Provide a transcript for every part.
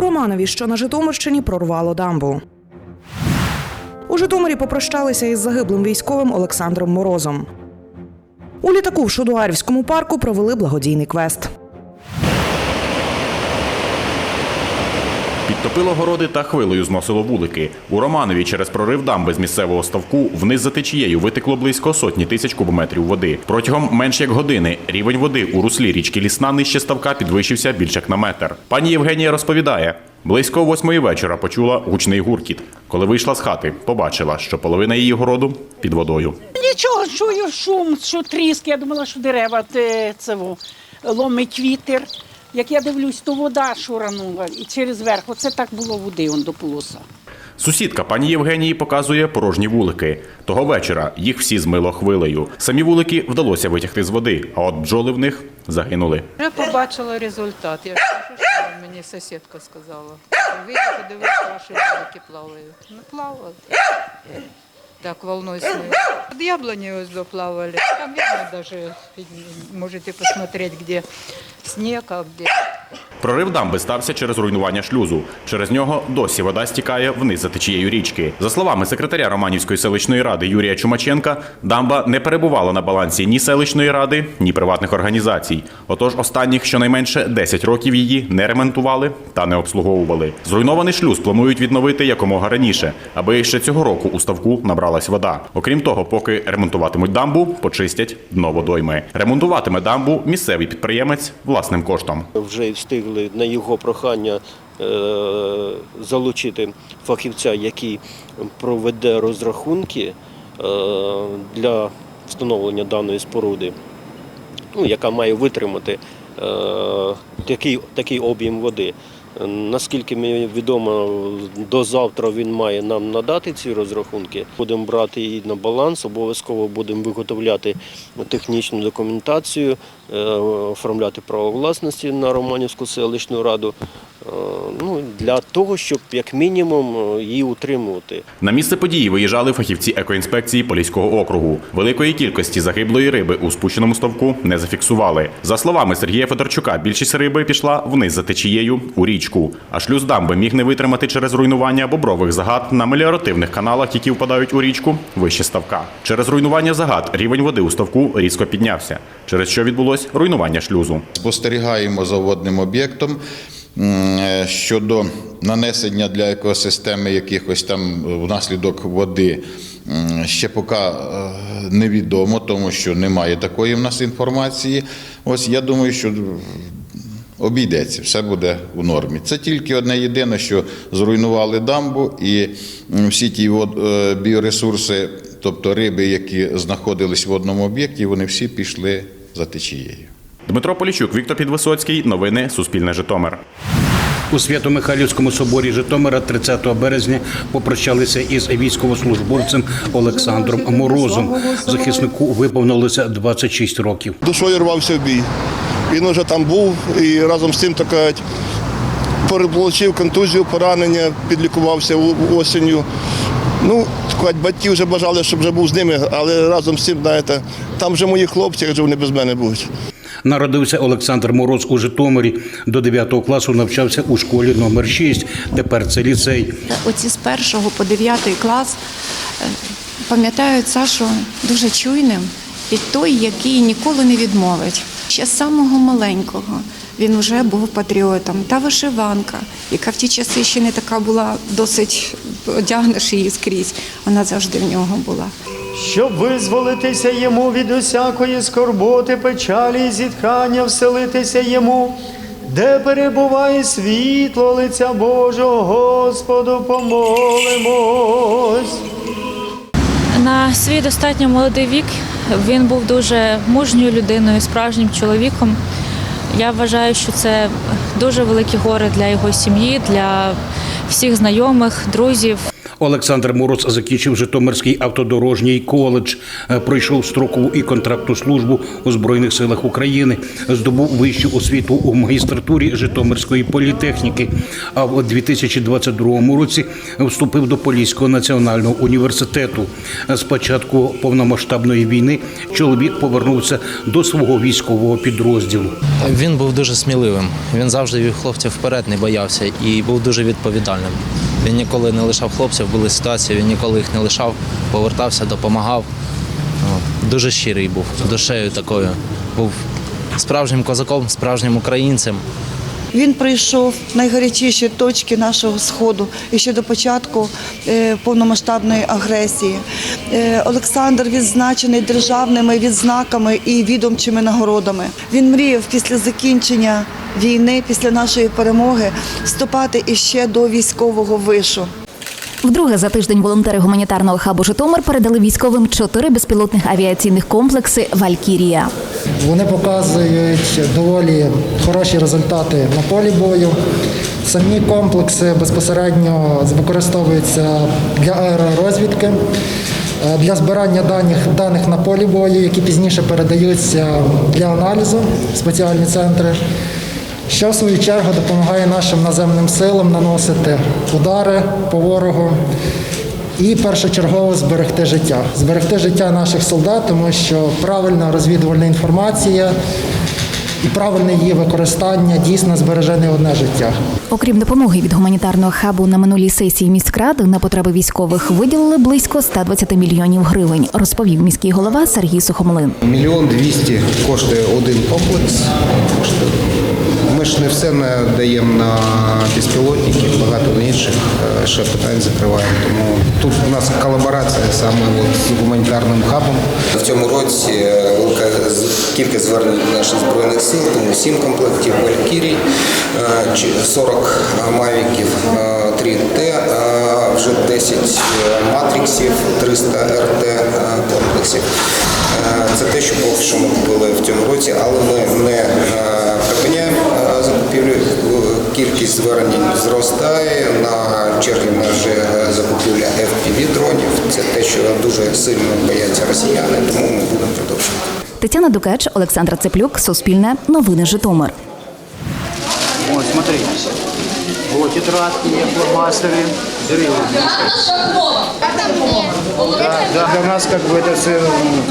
Романові, що на Житомирщині, прорвало дамбу. У Житомирі попрощалися із загиблим військовим Олександром Морозом. У літаку в Шудуарівському парку провели благодійний квест. Підтопило городи та хвилею зносило вулики. У Романові через прорив дамби з місцевого ставку вниз за течією витекло близько сотні тисяч кубометрів води. Протягом менш як години рівень води у руслі річки Лісна нижче ставка підвищився більш як на метр. Пані Євгенія розповідає. Близько восьмої вечора почула гучний гуркіт. Коли вийшла з хати, побачила, що половина її городу під водою. Нічого, чую шум, що тріск. Я думала, що дерева це, ломить вітер. Як я дивлюсь, то вода шуранула і через верх. Оце так було води он до полоса. Сусідка пані Євгенії показує порожні вулики. Того вечора їх всі змило хвилею. Самі вулики вдалося витягти з води, а от бджоли в них загинули. Вже побачила результат. Я ж кажу, що мені сусідка сказала. Вийди, подивися, ваші вулики плавають. Ну, плавали. Так, волною сною. Под яблони ось доплавали. Там видно даже, можете посмотреть, где снег, а Прорив дамби стався через руйнування шлюзу. Через нього досі вода стікає вниз за течією річки. За словами секретаря Романівської селищної ради Юрія Чумаченка, дамба не перебувала на балансі ні селищної ради, ні приватних організацій. Отож, останніх щонайменше 10 років її не ремонтували та не обслуговували. Зруйнований шлюз планують відновити якомога раніше, аби ще цього року у ставку набралась вода. Окрім того, поки ремонтуватимуть дамбу, почистять дно водойми. Ремонтуватиме дамбу місцевий підприємець власним коштом. вже встигли на його прохання е, залучити фахівця, який проведе розрахунки е, для встановлення даної споруди, ну, яка має витримати е, такий, такий об'єм води. Наскільки мені відомо, до завтра він має нам надати ці розрахунки. Будемо брати її на баланс, обов'язково будемо виготовляти технічну документацію, е, оформляти право власності на Романівську селищну раду. Е, Ну, для того, щоб як мінімум е, її утримувати. На місце події виїжджали фахівці екоінспекції Поліського округу. Великої кількості загиблої риби у спущеному ставку не зафіксували. За словами Сергія Федорчука, більшість риби пішла вниз за течією у річку. А шлюз дамби міг не витримати через руйнування бобрових загад на меліоративних каналах, які впадають у річку вище ставка. Через руйнування загад рівень води у ставку різко піднявся, через що відбулось руйнування шлюзу. Спостерігаємо за водним об'єктом щодо нанесення для екосистеми якихось там внаслідок води. Ще поки е, невідомо, тому що немає такої в нас інформації. Ось я думаю, що обійдеться, все буде у нормі. Це тільки одне єдине, що зруйнували дамбу і всі ті е, біоресурси, тобто риби, які знаходились в одному об'єкті, вони всі пішли за течією. Дмитро Поліщук, Віктор Підвисоцький. Новини Суспільне Житомир. У Свято-Михайлівському соборі Житомира 30 березня попрощалися із військовослужбовцем Олександром Морозом. Захиснику виповнилося 26 років. душою рвався в бій. Він уже там був і разом з тим так кажуть, отримав контузію, поранення, підлікувався осінню. Ну, батьки вже бажали, щоб вже був з ними, але разом з тим, знаєте, там вже мої хлопці, як вони без мене будуть. Народився Олександр Мороз у Житомирі. До 9 класу навчався у школі номер 6. Тепер це ліцей. Оці з першого по дев'ятий клас е, пам'ятають Сашу дуже чуйним і той, який ніколи не відмовить. Ще з самого маленького він вже був патріотом. Та вишиванка, яка в ті часи ще не така була досить одягнеш її скрізь. Вона завжди в нього була. щоб визволитися йому від усякої скорботи, печалі і зітхання, вселитися йому, де перебуває світло лиця Божого, Господу помолимось. На свій достатньо молодий вік він був дуже мужньою людиною, справжнім чоловіком. Я вважаю, що це дуже велике горе для його сім'ї, для всіх знайомих, друзів. Олександр Мороз закінчив Житомирський автодорожній коледж, е, пройшов строкову і контрактну службу у Збройних силах України, здобув вищу освіту у магістратурі Житомирської політехніки. А в 2022 році вступив до Поліського національного університету. З початку повномасштабної війни чоловік повернувся до свого військового підрозділу. Він був дуже сміливим. Він завжди вів хлопців вперед, не боявся і був дуже відповідальним. Він ніколи не лишав хлопців, були ситуації, він ніколи їх не лишав, повертався, допомагав. Дуже щирий був, душею такою. Був справжнім козаком, справжнім українцем. Він прийшов найгарячіші точки нашого сходу і ще до початку е, повномасштабної агресії. Е, Олександр відзначений державними відзнаками і відомчими нагородами. Він мріяв після закінчення війни, після нашої перемоги, вступати іще до військового вишу. Вдруге за тиждень волонтери гуманітарного хабу Житомир передали військовим чотири безпілотних авіаційних комплекси Валькірія. Вони показують доволі хороші результати на полі бою. Самі комплекси безпосередньо використовуються для аеророзвідки, е, для збирання даних, даних на полі бою, які пізніше передаються для аналізу в спеціальні центри, що в свою чергу допомагає нашим наземним силам наносити удари по ворогу і першочергово зберегти життя. Зберегти життя наших солдат, тому що правильна розвідувальна інформація і правильне її використання дійсно збереже не одне життя. Окрім допомоги від гуманітарного хабу на минулій сесії міськради на потреби військових виділили близько 120 мільйонів гривень, розповів міський голова Сергій Сухомлин. Мільйон двісті коштує один комплекс. Ми ж не все надаємо на безпілотники, багато інших е, ще питань закриваємо. Тому тут у нас колаборація саме от з гуманітарним хабом. В цьому році е, велика кількість звернень наших збройних сил, тому 7 комплектів Валькірій, е, 40 мавіків 3Т, е, вже 10 матриксів, 300 РТ е, комплексів. Е, Це те, що поки що ми купили в цьому році, але ми не е, припиняємо е. Е, Кількість звернень зростає. На черзі в нас вже закупівля FPV-дронів. Це те, що дуже сильно бояться росіяни, тому ми будемо продовжувати. Тетяна Дукач, Олександр Цеплюк, Суспільне, Новини Житомир. Вот, смотри. Вот тетрадки є, фломастери, дерева. Да, да, для нас как бы это все, ну,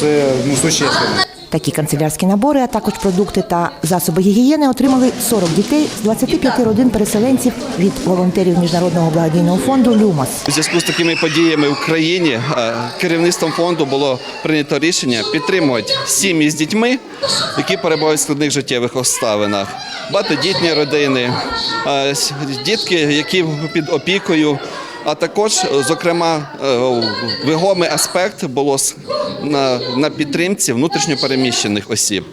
це ну, существенно. Такі канцелярські набори, а також продукти та засоби гігієни отримали 40 дітей з 25 родин переселенців від волонтерів міжнародного благодійного фонду Люмас. У зв'язку з такими подіями в Україні е, керівництвом фонду було прийнято рішення підтримувати сім'ї з дітьми, які перебувають в складних життєвих обставинах, багатодітні родини, е, дітки, які під опікою. А також, зокрема, е, вагомий аспект було на, на підтримці внутрішньопереміщених осіб.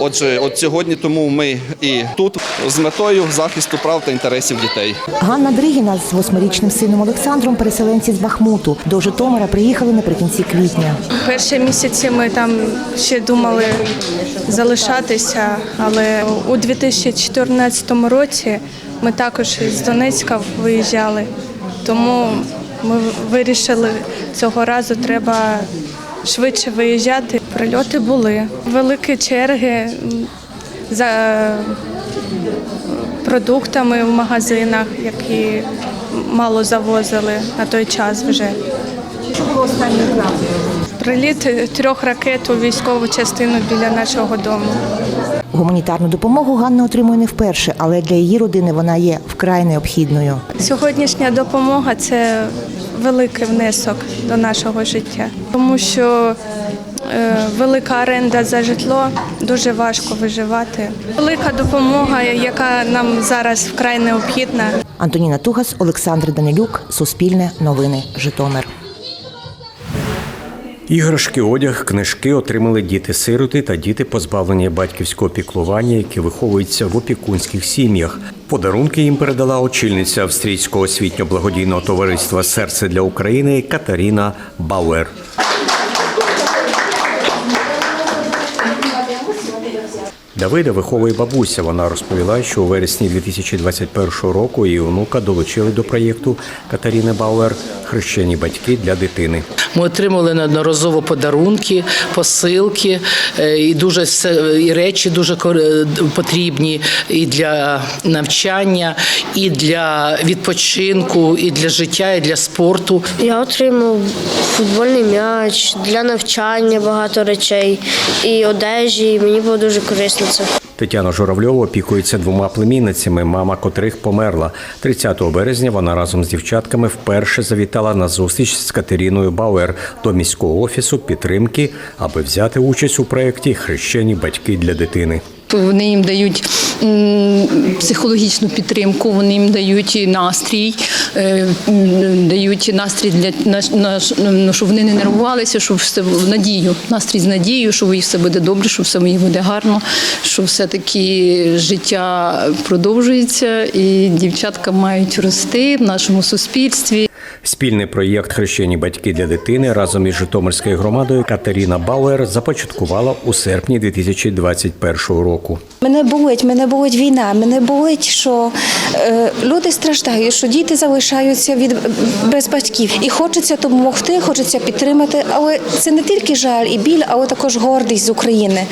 Отже, от сьогодні тому ми і тут з метою захисту прав та інтересів дітей. Ганна Дригіна з восьмирічним сином Олександром, переселенці з Бахмуту, до Житомира приїхали наприкінці квітня. Перші місяці ми там ще думали залишатися, але у 2014 році ми також з Донецька виїжджали. Тому ми вирішили цього разу треба швидше виїжджати. Прильоти були. Великі черги за продуктами в магазинах, які мало завозили на той час вже. Приліт трьох ракет у військову частину біля нашого дому. Гуманітарну допомогу Ганна отримує не вперше, але для її родини вона є вкрай необхідною. Сьогоднішня допомога це великий внесок до нашого життя, тому що е, велика оренда за житло дуже важко виживати. Велика допомога, яка нам зараз вкрай необхідна. Антоніна Тугас, Олександр Данилюк, Суспільне, Новини, Житомир. Іграшки, одяг, книжки отримали діти-сироти та діти, позбавлені батьківського піклування, які виховуються в опікунських сім'ях. Подарунки їм передала очільниця австрійського освітньо-благодійного товариства Серце для України Катаріна Бауер. Давида виховує бабуся. Вона розповіла, що у вересні 2021 року її онука долучили до проєкту Катеріни Бауер Хрещені батьки для дитини. Ми отримали неодноразово подарунки, посилки е, і дуже все- і речі дуже е, потрібні і для навчання, і для відпочинку, і для життя, і для спорту. Я отримав футбольний м'яч для навчання багато речей і одежі. і Мені було дуже корисно це. Тетяна Журавльова опікується двома племінницями, мама котрих померла. 30 березня вона разом з дівчатками вперше завітала на зустріч з Катеріною Бауер до міського офісу підтримки, аби взяти участь у проєкті Хрещені батьки для дитини. Вони їм дають психологічну підтримку, вони їм дають настрій, е, дають настрій для ну, щоб вони не нервувалися, щоб все в надію, настрій з надією, що все буде добре, що все їх буде гарно, що все-таки життя продовжується, і дівчатка мають рости в нашому суспільстві. Спільний проєкт Хрещені батьки для дитини разом із Житомирською громадою Катерина Бауер започаткувала у серпні 2021 року. Мене болить, мене болить війна, мене болить, що е, люди страждають, що діти залишаються від без батьків. І хочеться допомогти, хочеться підтримати. Але це не тільки жаль і біль, але також гордість з України.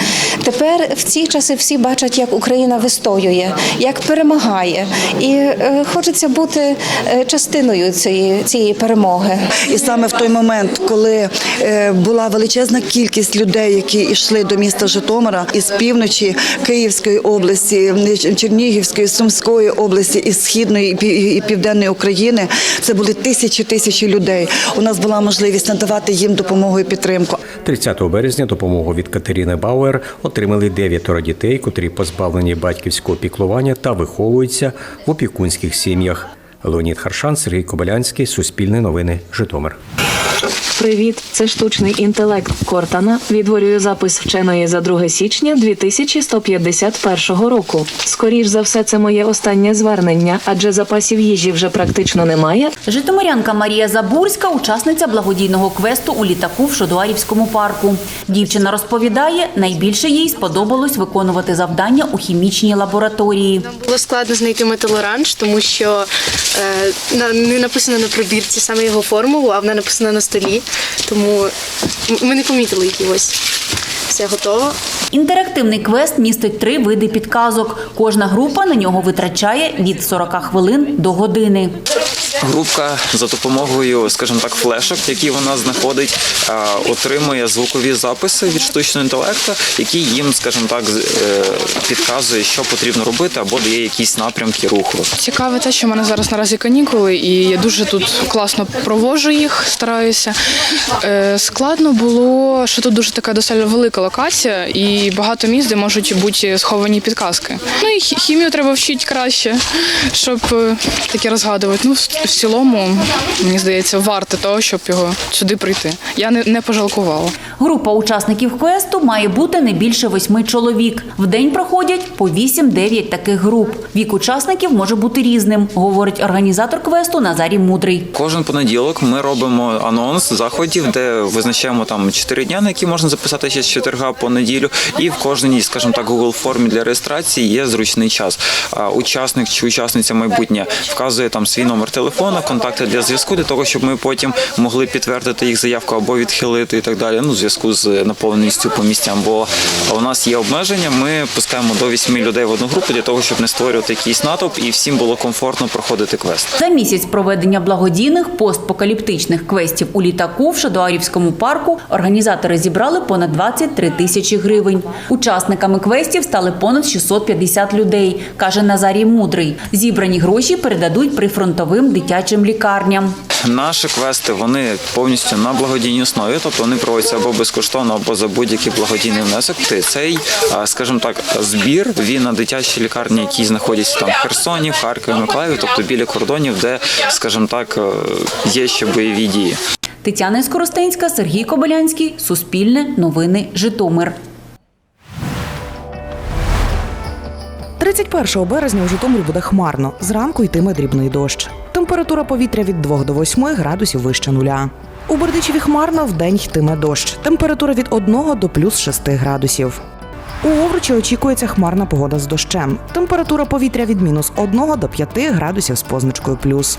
Тепер в ці часи всі бачать, як Україна вистоює, як перемагає, і е, хочеться бути е, частиною цієї, цієї перемоги. І саме в той момент, коли е, була величезна кількість людей, які йшли до міста Житомира із півночі Київської області, Чернігівської, Сумської області, із східної і південної України, це були тисячі тисячі людей. У нас була можливість надавати їм допомогу і підтримку. 30 березня допомогу від Катерини Бауер отримали дев'ятеро дітей, котрі позбавлені батьківського піклування та виховуються в опікунських сім'ях. Леонід Харшан, Сергій Кобилянський, Суспільне новини, Житомир. Привіт, це штучний інтелект Кортана. Відтворюю запис вченої за 2 січня 2151 року. Скоріш за все, це моє останнє звернення, адже запасів їжі вже практично немає. Житомирянка Марія Забурська, учасниця благодійного квесту у літаку в Шодуарівському парку. Дівчина розповідає, найбільше їй сподобалось виконувати завдання у хімічній лабораторії. Було складно знайти металоранж, тому що е, на- не написано на пробірці саме його формулу, а вона написана на столі. Тому ми не помітили які ось. Все готово. Інтерактивний квест містить три види підказок. Кожна група на нього витрачає від 40 хвилин до години. Групка за допомогою, скажімо так, флешок, які вона знаходить, отримує звукові записи від штучного інтелекту, які їм, скажімо так, з- е, підказує, що потрібно робити, або дає якісь напрямки руху. Цікаве те, що в мене зараз наразі канікули, і я дуже тут класно проводжу їх, стараюся. Е, складно було, що тут дуже така досить велика локація, і багато місць, де можуть бути сховані підказки. Ну і хі- хімію треба вчити краще, щоб е, таке розгадувати. Ну, в, в цілому, мені здається, варте того, щоб його сюди прийти. Я не, не пожалкувала. Група учасників квесту має бути не більше восьми чоловік. В день проходять по 8-9 таких груп. Вік учасників може бути різним, говорить організатор квесту Назарій Мудрий. Кожен понеділок ми робимо анонс заходів, де визначаємо там 4 дня, на які можна записатися з четверга по неділю. І в кожній, скажімо так, Google формі для реєстрації є зручний час. Учасник чи учасниця майбутнє вказує там свій номер телефона, контакти для зв'язку, для того, щоб ми потім могли підтвердити їх заявку або відхилити і так далі. Ну, в зв'язку з наповненістю по місцям. Бо у нас є обмеження. Ми пускаємо до 8 людей в одну групу для того, щоб не створювати якийсь натовп і всім було комфортно проходити квест. За місяць проведення благодійних постпокаліптичних квестів у літаку в Шадуарівському парку організатори зібрали понад 23 тисячі гривень. Учасниками квестів стали понад 650 людей, каже Назарій Мудрий. Зібрані гроші передадуть прифронтовим дитячим лікарням. Наші квести вони повністю на благодійній основі, тобто вони проводяться або безкоштовно, або за будь-який благодійний внесок. Цей, скажімо так, збір він на дитячі лікарні, які знаходяться там в Херсоні, в Харкові, Миколаєві, тобто біля кордонів, де, скажімо так, е, є ще бойові дії. Тетяна Скоростенська, Сергій Кобилянський, Суспільне, Новини, Житомир. 31 березня у Житомирі буде хмарно. Зранку йтиме дрібний дощ. Температура повітря від 2 до 8 градусів вище нуля. У Бердичеві хмарно вдень йтиме дощ. Температура від 1 до плюс 6 градусів. У Овручі очікується хмарна погода з дощем. Температура повітря від мінус 1 до 5 градусів з позначкою плюс.